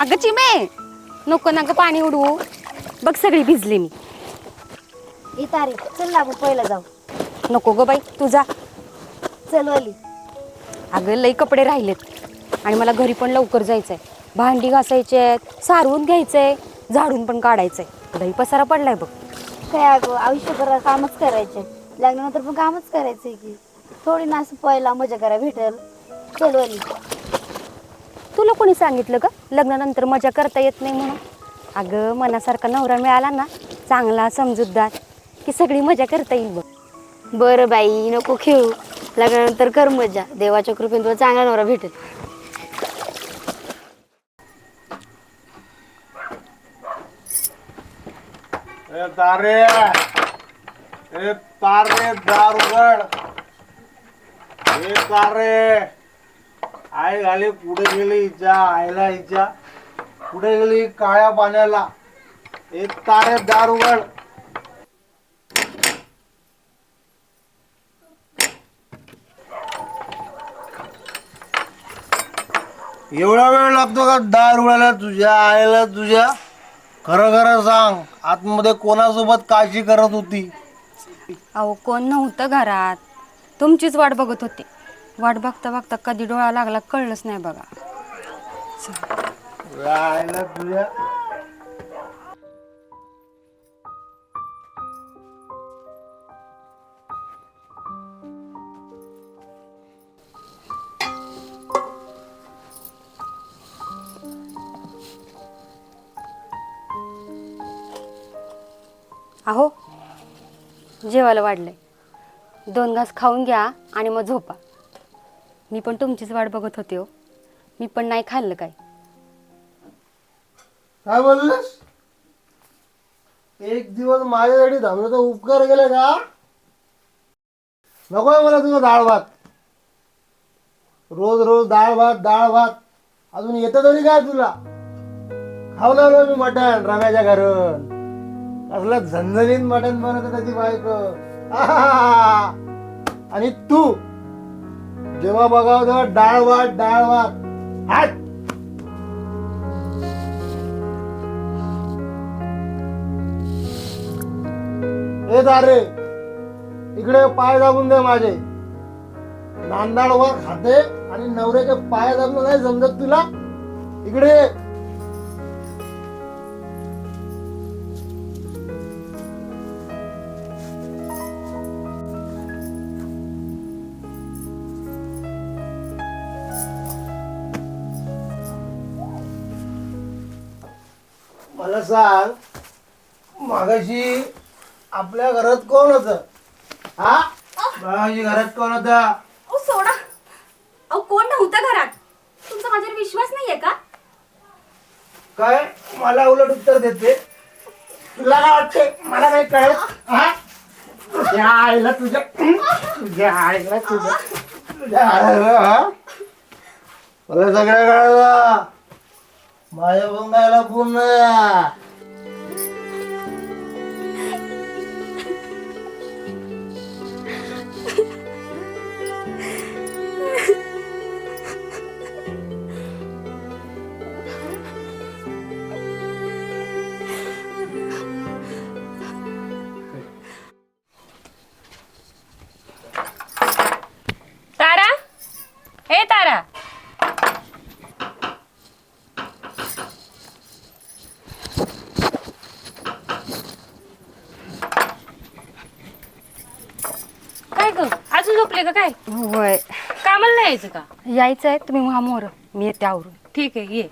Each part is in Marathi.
अगं चिमे नको ना गं पाणी उडवू. बघ सगळी भिजली मी. तारे चल ना आपण पहिला जाऊ. नको ग बाई तुझा चल वली. अगं लई कपडे राहिलेत. आणि मला घरी पण लवकर जायचंय. भांडी घासायची आहेत सारवून घ्यायचंय झाडून पण काढायचंय. लई पसारा पडलाय बघ. काय अगं आयुष्यभर कामच करायचे. लग्नानंतर पण कामच करायचंय की. थोडी ना असं पहिला मजा करा भेटेल. चल वली. तुला कोणी सांगितलं का लग्नानंतर मजा करता येत नाही म्हणून. अगं मनासारखा नवरा मिळाला ना चांगला समजूतदार की सगळी मजा करता येईल बघ. बरं बाई नको खेळू. लग्नानंतर कर मजा. देवाच्या कृपेने तुला चांगला नवरा भेटेल. ए तारे ए तारे दार उघड ए तारे आई घाली कुठे गेली हिच्या आईला हिच्या कुठे गेली काळ्या पाण्याला. एक तारे दार उघड. एवढा वेळ लागतो का दार उघडायला तुझ्या आईला तुझ्या? खरं खरं सांग आतमध्ये कोणासोबत काळजी करत होती? अहो कोण नव्हतं घरात. तुमचीच वाट बघत होती. वाट बघता बघता कधी डोळा लागला कळलंच नाही बघा. तुझ्या अहो जेवायला वाढलंय. दोन घास खाऊन घ्या आणि मग झोपा. मी पण तुमचीच वाट बघत होते हो. मी पण नाही खाल्लं काय? काय बोललेस? एक दिवस माझ्यासाठी धावण्याचा उपकार केला का? नकोय मला तुझं डाळ भात. रोज रोज डाळ भात डाळ भात. अजून येतं तरी काय तुला? खावलं मी मटण रम्याच्या घरून असलं झणझणीत मटण बनवत त्याची बायको. आणि तू? जेव्हा बघाव तेव्हा डाळ वाट डाळ वाट. हात हे दारे इकडे पाय दाबून दे माझे. नांदाड वर खाते आणि नवऱ्याचे पाय दाबून नाही समजत तुला. इकडे सांग मागाशी आपल्या घरात कोण होत? हा? मागाशी घरात कोण होता? अहो सोडा. अहो कोण नव्हतं घरात? तुमचा माझ्यावर विश्वास नाहीये का? काय? मला उलट उत्तर देते. तुला काय वाटते मला काही कळत हा? तुझ्या आईला तुझ्या तुझ्या आईला तुझ्या तुझ्या आईला हा? मला सगळं कळलं. माझ्या बंगायला पूर्ण ग अजून झोपले का काय? होय. कामाला नाही यायचं का? यायचं आहे तुम्ही महा मोर. मी येते आवरून. ठीक आहे ये.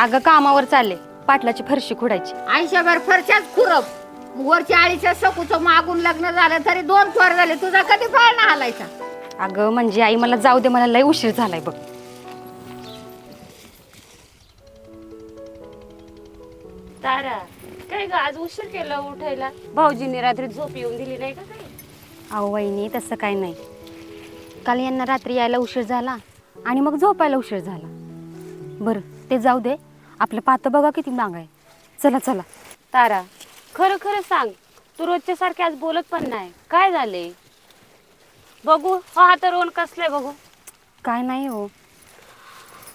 अगं कामावर चालले. पाटलाची फरशी खुडायची. आयुष्यभर फरशाच खुरप. वरच्या आळीच्या सकूचं मागून लग्न झालं तरी दोन फर झाले. तुझा कधी फळ ना हालायचा? अगं म्हणजे आई मला जाऊ दे मला लय उशीर झालाय बघ. तारा काय ग आज उशीर केला उठायला? भाऊजींनी रात्री झोप येऊन दिली नाही का काही? अहो वहिनी तसं काय नाही. काल यांना रात्री यायला उशीर झाला आणि मग झोपायला उशीर झाला. बरं ते जाऊ दे. आपलं पातं बघा किती माग आहे. चला चला. तारा खरं खरं सांग. तू रोजच्या सारखे आज बोलत पण नाही. काय झाले? बघू हा आता रोन कसलाय बघू. काय नाही हो.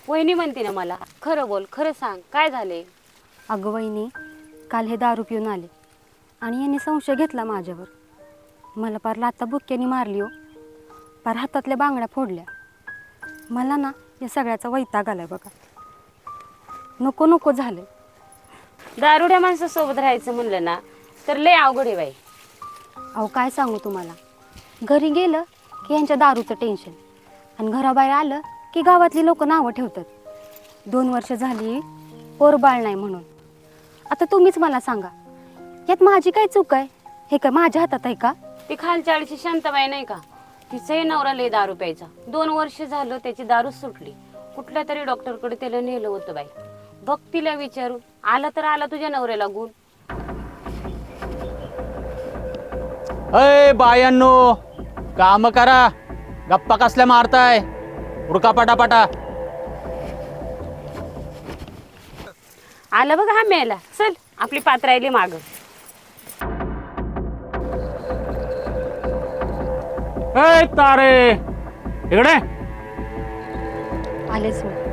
वहिनी म्हणते ना मला खरं बोल खरं सांग. काय झाले? अगं वहिनी काल हे दारू पिऊन आले. आणि यांनी संशय घेतला माझ्यावर. मला पार लाता बुक्क्यानी मारली हो. पार हातातल्या बांगड्या फोडल्या. मला ना या सगळ्याचा वैताग आलाय बघा. नको नको झालं. दारुड्या माणसासोबत राहायचं म्हणलं ना तर लय अवघड आहे बाई. अहो काय सांगू तुम्हाला? घरी गेलं की यांच्या दारूचं टेन्शन आणि घराबाहेर आलं की गावातली लोक नावं ठेवतात. दोन वर्ष झाली पोरबाळ नाही म्हणून. आता तुम्हीच मला सांगा यात माझी काय चूक आहे? हे काय माझ्या हातात आहे का? ती खालच्या आळीची शांताबाई नाही का? तिचाही नवरा लय दारू प्यायचा. दोन वर्ष झालं त्याची दारू सुटली. कुठल्या तरी डॉक्टरकडे त्याला नेलं होतं बाई. बघ तिला विचारू आला तर आला तुझ्या नवऱ्याला गुण. अय बायांनो काम करा. गप्पा कसल्या मारताय? उडका पटापटा. आलं बघ हा मेला. चल आपली पात्र राहिली माग तारे. इकडे. आलेच मी.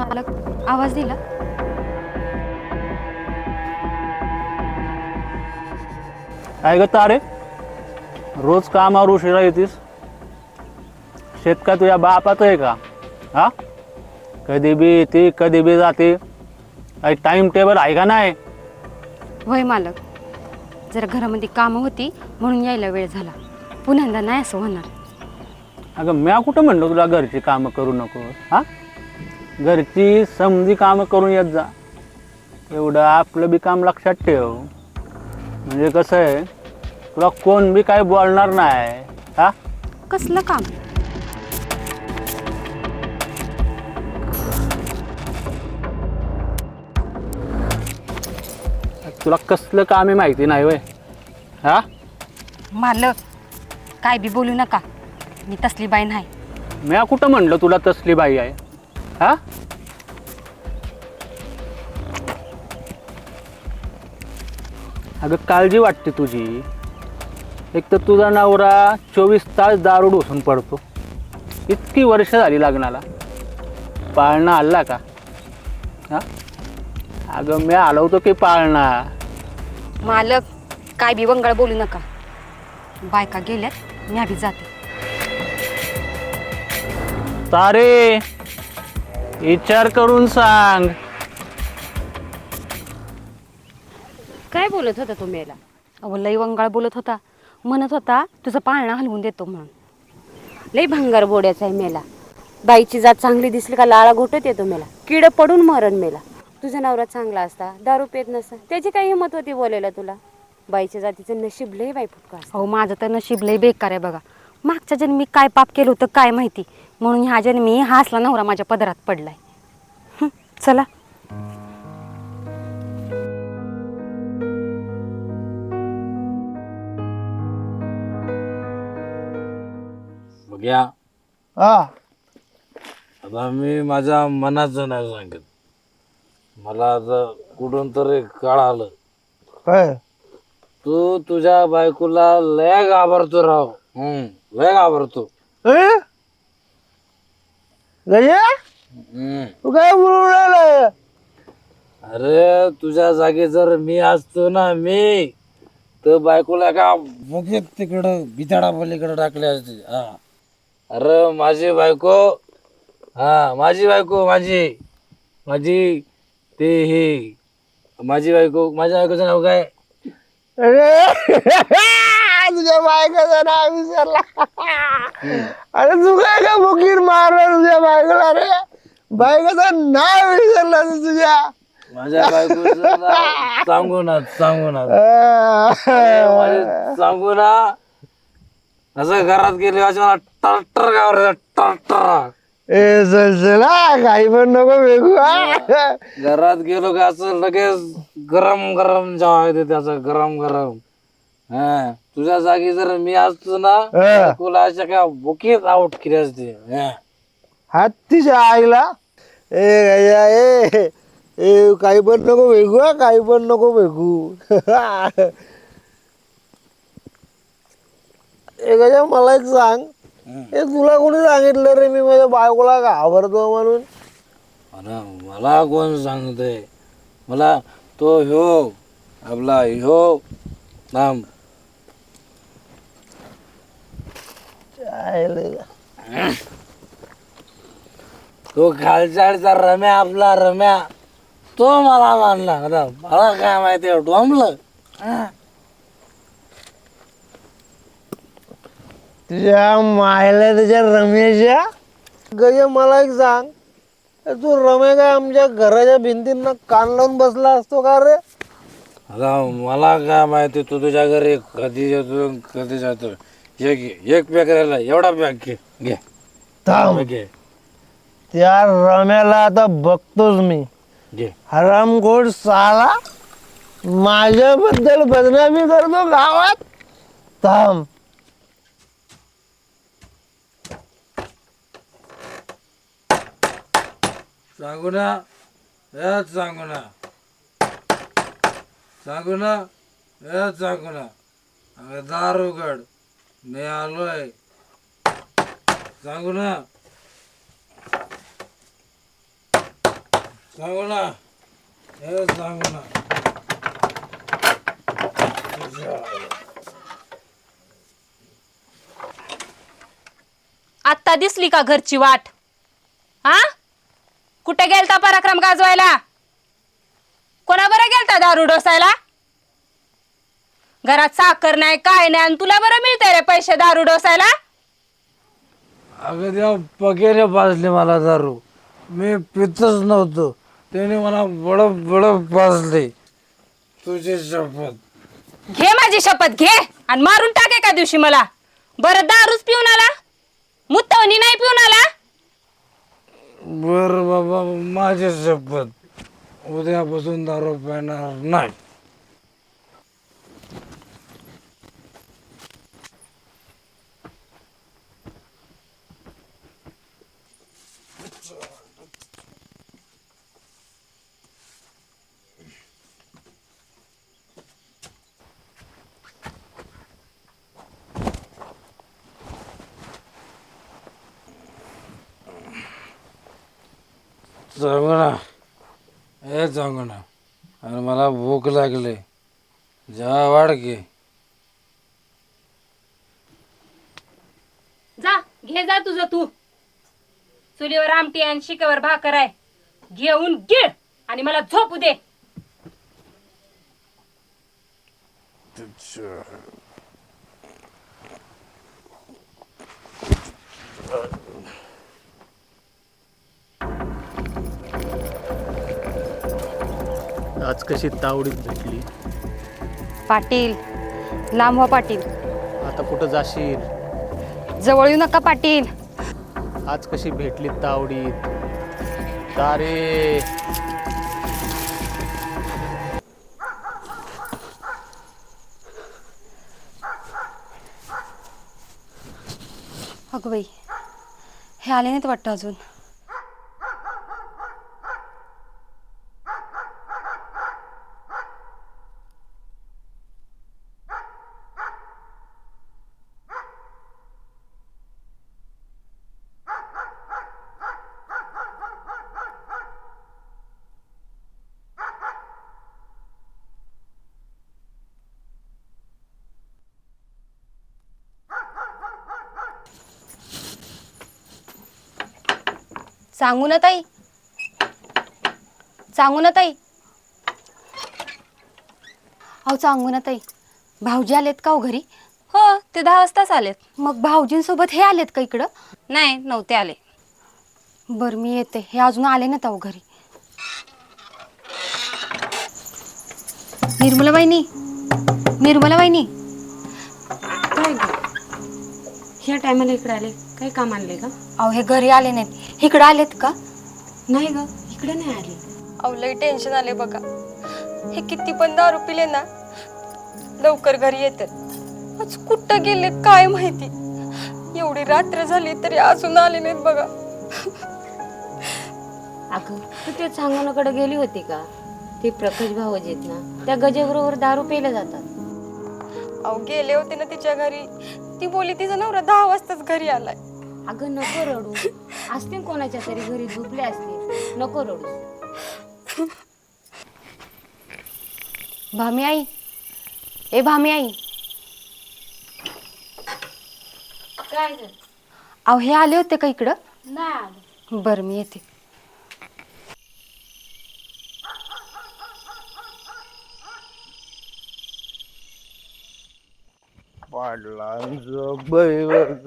मालक आवाज दिला. काय ग तारे? रोज कामावर उशिरा येतीस? शेत का तुझ्या बापाचं आहे का? हा? कधी बी येते कधी बी जाते. काही टाइम टेबल आहे का नाही? वय मालक. जरा घरामध्ये कामं होती म्हणून यायला वेळ झाला. पुन्हा नाही असं होणार. अगं म्या कुठं म्हणलो तुला घरची कामं करू नको हा? घरची समजी कामं करून येत जा. एवढं आपलं बी काम लक्षात ठेव. म्हणजे कसं आहे तुला कोण बी काय बोलणार नाही हा? कसलं काम? तुला कसलं काम आहे माहिती नाही वय हा? मालक काय बी बोलू नका. मी तसली बाई नाही. म्या कुठं म्हणलं तुला तसली बाई आहे? हा? अगं काळजी वाटते तुझी. एक तर तुझा नवरा चोवीस तास दारू ढोसून पडतो. इतकी वर्ष झाली लग्नाला. पाळणा आला का? हा? अगं मी आलो होतो की पाळणा? मालक काय बी वंगळ बोलू नका. बायका गेल्यात मी आधी जाते. तारे! विचार करून सांग. काय बोलत होता तू मेला? अहो लई वंगाळ बोलत होता. म्हणत होता तुझा पाळणा हलवून देतो म्हणून. लय भंगार बोड्याचा आहे मेला. बाईची जात चांगली दिसली का लाळा घोटत येतो मेला. किड पडून मरण मेला. तुझा नवरा चांगला असता दारू पेत नसता. त्याची काही हिंमत होती बोलायला तुला? बाईच्या जातीचं नशीब लय बाई फुटका असतं. अहो माझं तर नशीब लई बेकार आहे बघा. मागच्या जन्मी काय पाप केलं होतं काय माहिती? म्हणून ह्या जन्मी हा असला नवरा माझ्या पदरात पडलाय. हं, चला. हा. आता मी माझ्या मनाचं नाही सांगत मला आता कुठून तरी कळालं. काय? तू तुझ्या बायकोला लय घाबरतो राव. हम्म लय घाबरतो. ए? गजा हम्म. तू काय बोलून अरे तुझ्या जागी जर मी असतो ना मी तर बायकोला का मुखेत तिकडं बिताडा पलीकडे टाकले असते. हा. अरे माझी बायको हा माझी बायको माझी माझी ते हे माझी बायको माझ्या बायकोचं नाव काय? अरे! तुझ्या बायकाचं नाव विसरला. अरे तू काय का बुकीर मारला तुझ्या बायकोला? रे बायकाचं नाव विसरला तू तुझ्या. माझ्या सांगू ना सांगू ना. अं, माझे सांगू ना. असं घरात गेले मला टर्टर गावर टर्टर. ए चल चल काही पण नको वेगू हा. घरात गेलो का असं लगेच गरम गरम जेव्हा येते त्याचं गरम गरम हा तुझ्या जागी जर मी असतो ना. तुला अशा काय बुकीत आउट केली असते. हत्तीच्या आईला. ए गया ए ए काही पण नको हा, काही पण नको वेगू ए गजा मला एक सांग. ए तुला कोणी सांगितलं रे मी माझ्या बायकोला घाबरतो म्हणून? मला मला कोण सांगतंय? मला तो ह्यो आपला ह्यो थांब. तो खालच्याचा रम्या आपला रम्या. तो मला मानला आता मला काय माहिती डोंबलं. हा. तुझ्या मायला त्याच्या रमेशा गज मला एक सांग. तू रमे काय आमच्या घराच्या भिंतींना कान लावून बसला असतो का रे? आता मला काय माहिती तू तुझ्या घरी कधी येतो कधी जातो? एक एक पॅक राहिला एवढा पॅक घे घे. थांब. घे. त्या रम्याला आता बघतोच मी. घे. हरामखोर साला माझ्याबद्दल बदनामी करतो गावात. थांब. सांगू ना हेच सांगू ना सांगू ना हेच सांगू ना अगं दार उघड. मी आलोय. सांगू ना. सांगू ना. हे सांगू ना. आत्ता दिसली का घरची वाट? हा? कुठे गेलता पराक्रम गाजवायला? कोणा बरं गेलता दारू डोसायला? घरात साखर नाही काय नाही आणि तुला बरं मिळतंय रे पैसे दारू डोसायला? अगं त्या पकेने पाजले मला दारू. मी पितच नव्हतो. त्याने मला बडप बडप पाजले तुझी शपथ. घे माझी शपथ घे. आणि मारून टाक एका दिवशी मला. बरं दारूच पिऊन आला? मुत्तवणी नाही पिऊन आला? बर बाबा माझी शपथ. उद्यापासून दारू पिणार नाही. ना हे ना आणि मला भूक लागली. जा वाढ घे. जा घे जा तुझं तू. चुलीवर आमटी आणि शिकावर भाकर आहे. घेऊन गिळ आणि मला झोपू दे. आज कशी तावडीत भेटली? पाटील लांब व्हा पाटील. आता कुठं जाशील? जवळ येऊ नका पाटील. आज कशी भेटली तावडीत तारे! अगं बाई हे आले नाहीत वाटतं अजून. सांगू ना ताई. सांगू ना ताई. अहो सांगू ना ताई. भाऊजी आलेत का हो घरी? हो ते दहा वाजताच आलेत. मग भाऊजींसोबत हे आलेत का इकडं? नाही नव्हते आले. बरं मी येते. हे अजून आले ना ताऊ घरी. निर्मला वहिनी निर्मला वहिनी ह्या टायमाला इकडे आले? काही काम आणले का? अहो हे घरी आले नाहीत. इकडं आलेत का? नाही ग इकडे नाही आले. अहो लई टेन्शन आले बघा. हे किती पण दारू पिले ना लवकर घरी येतात. आज कुठं गेले काय माहिती? एवढी रात्र झाली तरी अजून आले नाहीत बघा. अगं तू त्या सांगण्याकडे गेली होती का? ते प्रकाश भाऊ आहेत ना त्या गजेबरोबर दारू प्यायला जातात. अहो गेले होते ना तिच्या घरी. ती बोली तिचा नवरा दहा वाजताच घरी आलाय. अगं नको रडू. असतील कोणाच्या तरी घरी झोपले असतील नको रडू. भामी आई. ए भामी आई. काय अहो हे आले होते का इकडं? नाही आलं. बरं मी येते. पाडलांचं बैलगाड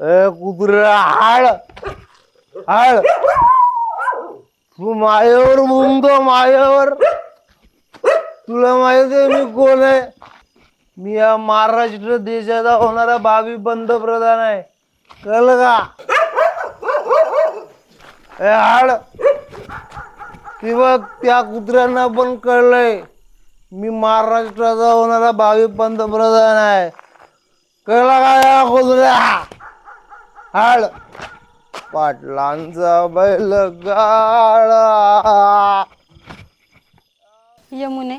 ए कुत्रा हाड हाड तू मायावर मुंगतो मायावर तुला माहीत आहे मी कोण आहे मी या महाराष्ट्र देशाचा होणारा भावी पंतप्रधान आहे कळलं का? हाड किंवा त्या कुत्र्यांना पण कळलंय. मी महाराष्ट्राचा होणारा भावी पंतप्रधान आहे. कळला का या कुत्र्या? हाड. पाटलांचा बैल गाळा. यमुने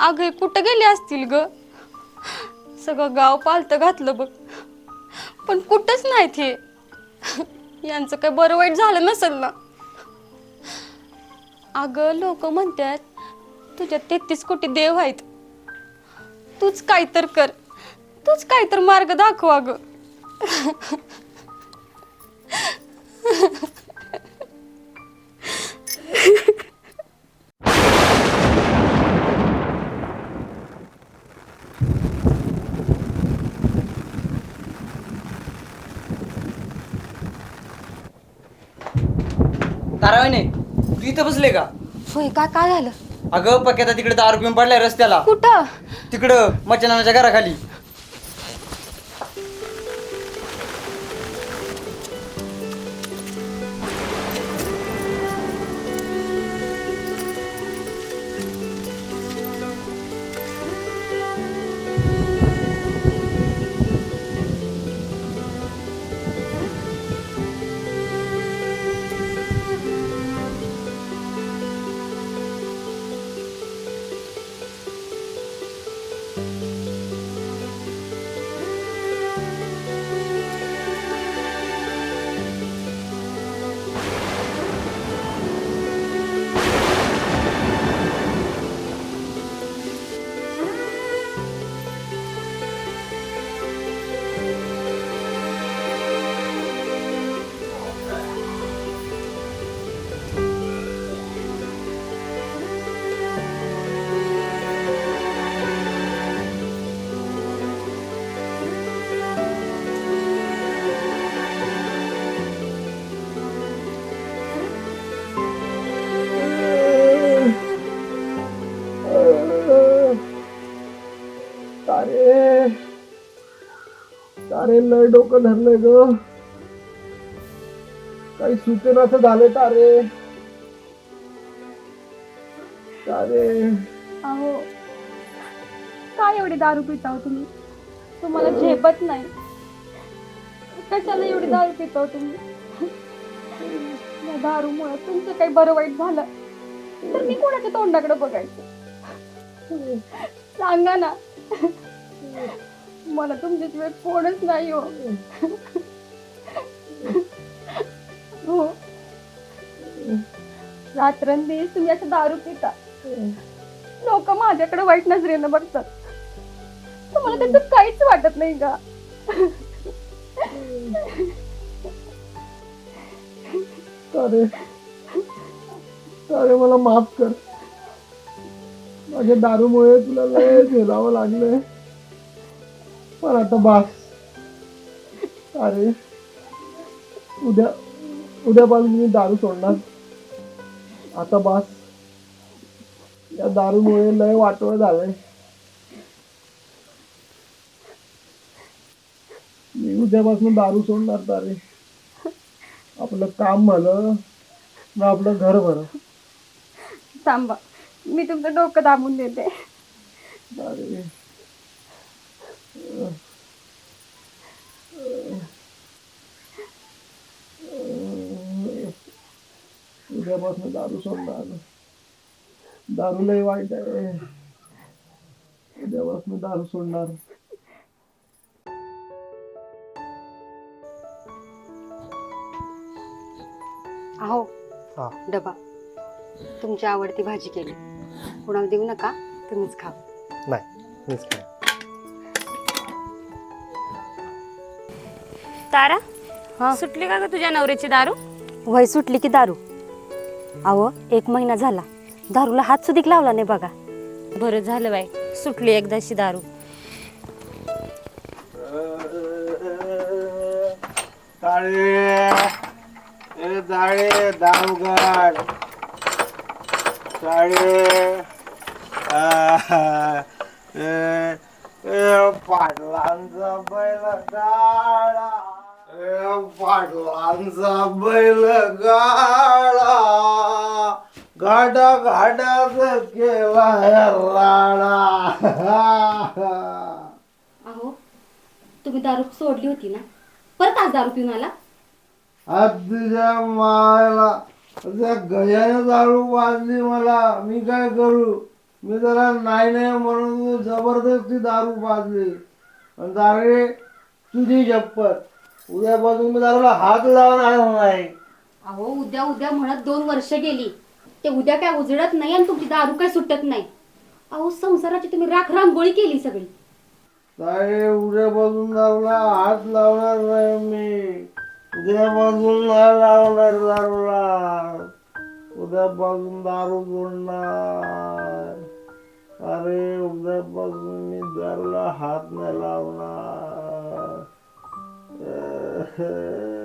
अगं कुठं गेले असतील ग? सगळं गाव पालतं घातलं बघ. पण कुठंच नाहीत हे. यांचं काही बरं वाईट झालं नसेल ना? अगं लोक म्हणतात तुझ्या तेहतीस कोटी देव आहेत. तूच काय तर कर. तूच काय तर मार्ग दाखव अगं. तारावाने. इथं बसले का? होय काय काय झालं? अगं पक्याचा तिकडे दारू पिऊन पडलाय रस्त्याला. कुठं? तिकडं मच्छनाच्या घराखाली. तारे लय डोकं धरलंय ग. काही सूचना असं झालंय तारे तारे अहो काय एवढी दारू पिताव तुम्ही? तुम्हाला झेपत नाही. कशाला एवढी दारू पिता तुम्ही? या दारूमुळे तुमचं काही बरं वाईट झालं तर मी कोणाच्या तोंडाकडे बघायचं? सांगा ना. मला तुमच्याशिवाय कोणच नाही हो. हो. रात्रंदिवस तुम्ही असं दारू पिता. लोक माझ्याकडे वाईट नजरेनं बघतात. तुम्हाला त्याचं काहीच वाटत नाही का? तारे तारे मला माफ कर. माझ्या दारूमुळे तुला लय झेलावं लागलंय. पण आता बास अरे उद्या उद्यापासून मी दारू सोडणार. आता बास या दारूमुळे लय वाटवं झालंय. मी उद्यापासून दारू सोडणार तारे आपलं काम भलं ना आपलं घर भलं. थांबा मी तुमचं डोकं दाबून देते. तारे उद्यापासून दारू सोडणार दारू लय वाईट आहे. उद्यापासून दारू सोडणार. अहो हा. डबा. तुमची आवडती भाजी केली. कुणाला देऊ नका? तुम्हीच खा. नाही मीच काय तारा? हा. सुटली का ग तुझ्या नवऱ्याची दारू? वय सुटली की दारू. अहो एक महिना झाला. दारूला हात सुधीक लावला नाही बघा. बरं झालं बाई. सुटली एकदाची दारू. काळे ए जाळे दारुगड काळे ए पाटलांचा बैल गाडा ए पाटलांचा बैल गाडा गाडा गाड्यात केला राडा. अहो तुम्ही दारू सोडली होती ना? परत आज दारू पिऊन आला? आज तुझ्या मायला त्या गजाने दारू पाजली मला मी काय करू? मी जरा नाही नाही म्हणून तू जबरदस्ती दारू पाजली दारे तुझी शपथ उद्यापासून मी दारूला हात लावणार नाही अहो उद्या उद्या म्हणत दोन वर्ष गेली. ते उद्या काय उजळत नाही आणि तुमची दारू काय सुटत नाही. अहो संसाराची तुम्ही राख रांगोळी केली सगळी. काय उद्यापासून दारूला हात लावणार नाही मी. उद्यापासून नाही लावणार दारूला उद्यापासून दारू सोडणार अरे उद्यापासून मी दारूला हात नाही लावणार. Ajá.